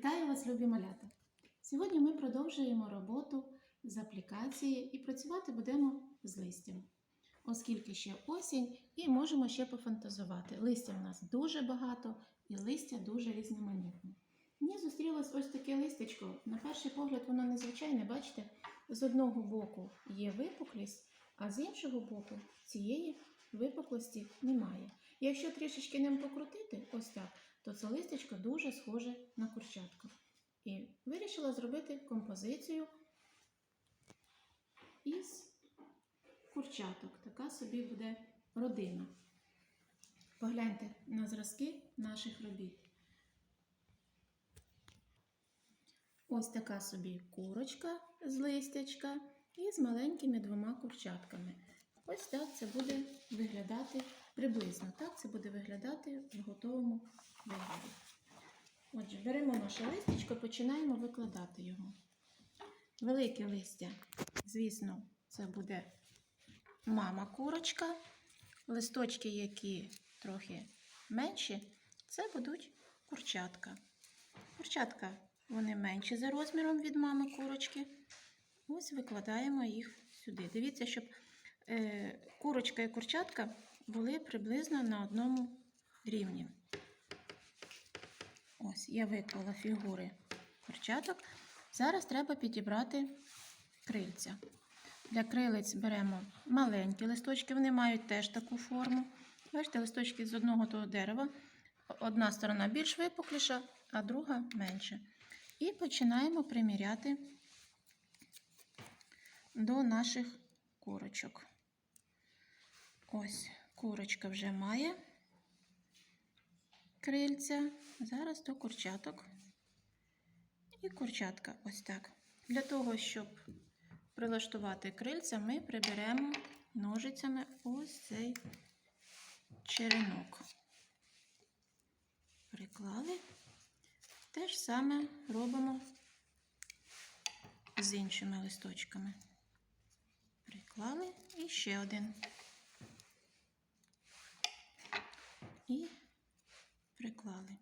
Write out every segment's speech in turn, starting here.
Вітаю вас, любі малята! Сьогодні ми продовжуємо роботу з аплікації і працювати будемо з листям, оскільки ще осінь і можемо ще пофантазувати. Листя в нас дуже багато і листя дуже різноманітне. Мені зустрілось ось таке листечко. На перший погляд, воно незвичайне, бачите, з одного боку є випуклість, а з іншого боку цієї випуклості немає. Якщо трішечки ним покрутити, ось так, то це листячко дуже схоже на курчатку. І вирішила зробити композицію із курчаток. Така собі буде родина. Погляньте на зразки наших робіт. Ось така собі курочка з листячка і з маленькими двома курчатками. Ось так це буде виглядати приблизно. Так це буде виглядати в готовому вигляді. Отже, беремо наше листячко, починаємо викладати його. Велике листя, звісно, це буде мама курочка. Листочки, які трохи менші, це будуть курчатка. Курчатка вони менші за розміром від мами курочки. Ось викладаємо їх сюди. Дивіться, щоб е, курочка і курчатка були приблизно на одному рівні. Ось я виклала фігури курчаток. Зараз треба підібрати крильця. Для крилиць беремо маленькі листочки, вони мають теж таку форму. Бачите, листочки з одного того дерева. Одна сторона більш випукліша, а друга менша. І починаємо приміряти до наших курочок. Ось курочка вже має крильця. Зараз до курчаток. І курчатка ось так. Для того, щоб прилаштувати крильця, ми приберемо ножицями ось цей черенок. Приклали. Те ж саме робимо з іншими листочками. Приклали і ще один. І приклали.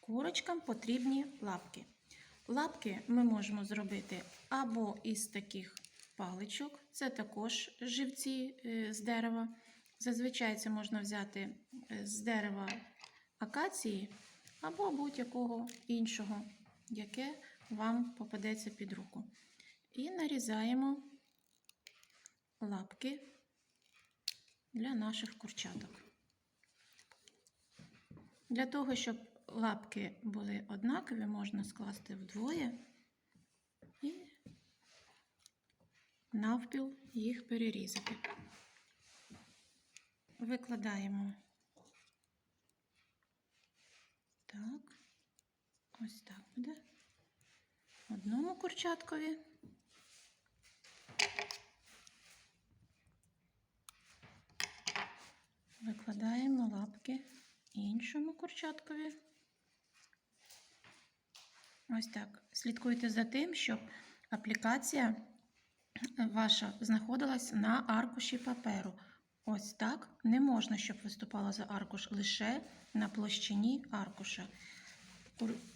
Курочкам потрібні лапки. Лапки ми можемо зробити або із таких паличок, це також живці е, з дерева. Зазвичай це можна взяти е, з дерева акації або будь-якого іншого, яке вам попадеться під руку. І нарізаємо лапки для наших курчаток. Для того, щоб лапки були однакові, можна скласти вдвоє і навпіл їх перерізати. Викладаємо так, ось так буде. Одному курчаткові. Викладаємо лапки іншому курчаткові. Ось так. Слідкуйте за тим, щоб аплікація ваша знаходилась на аркуші паперу. Ось так не можна, щоб виступала за аркуш лише на площині аркуша.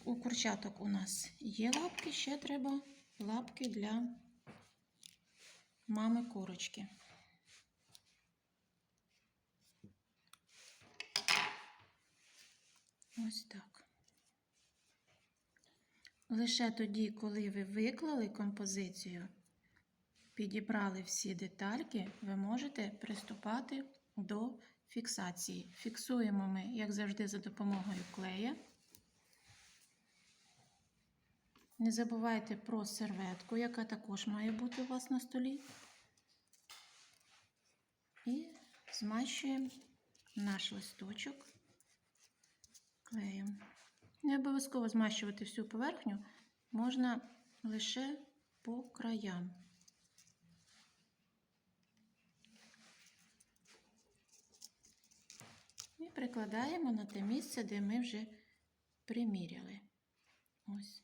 У курчаток у нас є лапки, ще треба лапки для мами курочки. Ось так. Лише тоді, коли ви виклали композицію, підібрали всі детальки, ви можете приступати до фіксації. Фіксуємо ми, як завжди, за допомогою клея. Не забувайте про серветку, яка також має бути у вас на столі. І змащуємо наш листочок клеєм. Не обов'язково змащувати всю поверхню, можна лише по краям. І прикладаємо на те місце, де ми вже приміряли. Ось.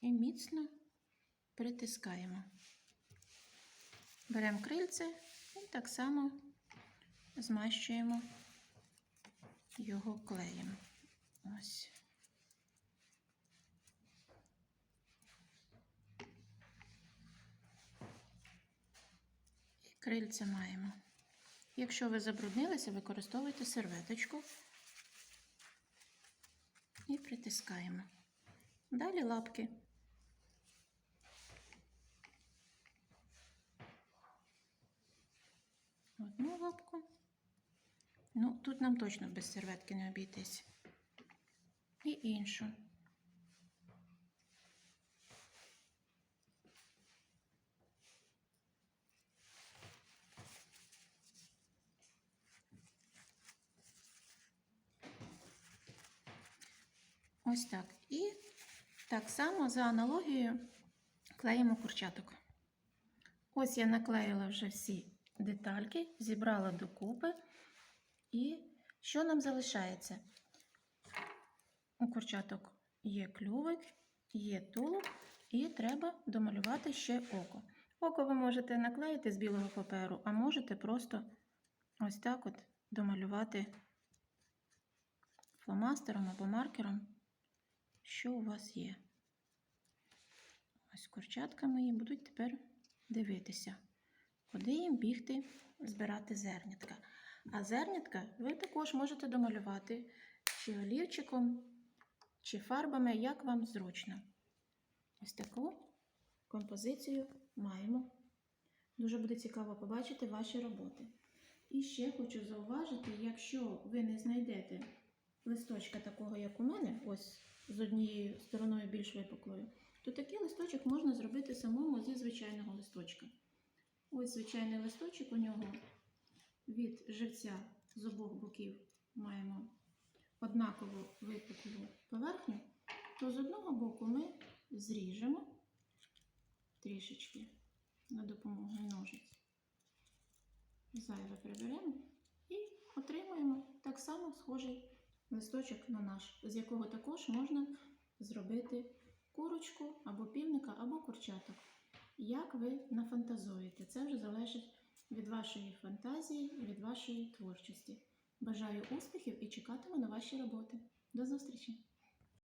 І міцно притискаємо. Беремо крильце і так само змащуємо його клеєм. Ось. І крильця маємо. Якщо ви забруднилися, використовуйте серветочку і притискаємо. Далі лапки. Одну лапку. Ну, тут нам точно без серветки не обійтись. І іншу. Ось так. І так само за аналогією клеїмо курчаток. Ось я наклеїла вже всі детальки, зібрала докупи. І що нам залишається? У курчаток є клювик, є тулуб, і треба домалювати ще око. Око ви можете наклеїти з білого паперу, а можете просто ось так от домалювати фломастером або маркером, що у вас є. Ось курчатка мої будуть тепер дивитися, куди їм бігти, збирати зернятка. А зернятка ви також можете домалювати чи олівчиком, чи фарбами, як вам зручно. Ось таку композицію маємо. Дуже буде цікаво побачити ваші роботи. І ще хочу зауважити, якщо ви не знайдете листочка такого, як у мене, ось з однією стороною більш випуклою, то такий листочок можна зробити самому зі звичайного листочка. Ось звичайний листочок у нього від живця з обох боків маємо однаково випуклу поверхню, то з одного боку ми зріжемо трішечки на допомогою ножиць. Зайве приберемо і отримуємо так само схожий листочок на наш, з якого також можна зробити курочку або півника, або курчаток. Як ви нафантазуєте? Це вже залежить від вашої фантазії, від вашої творчості. Бажаю успіхів і чекатиму на ваші роботи. До зустрічі!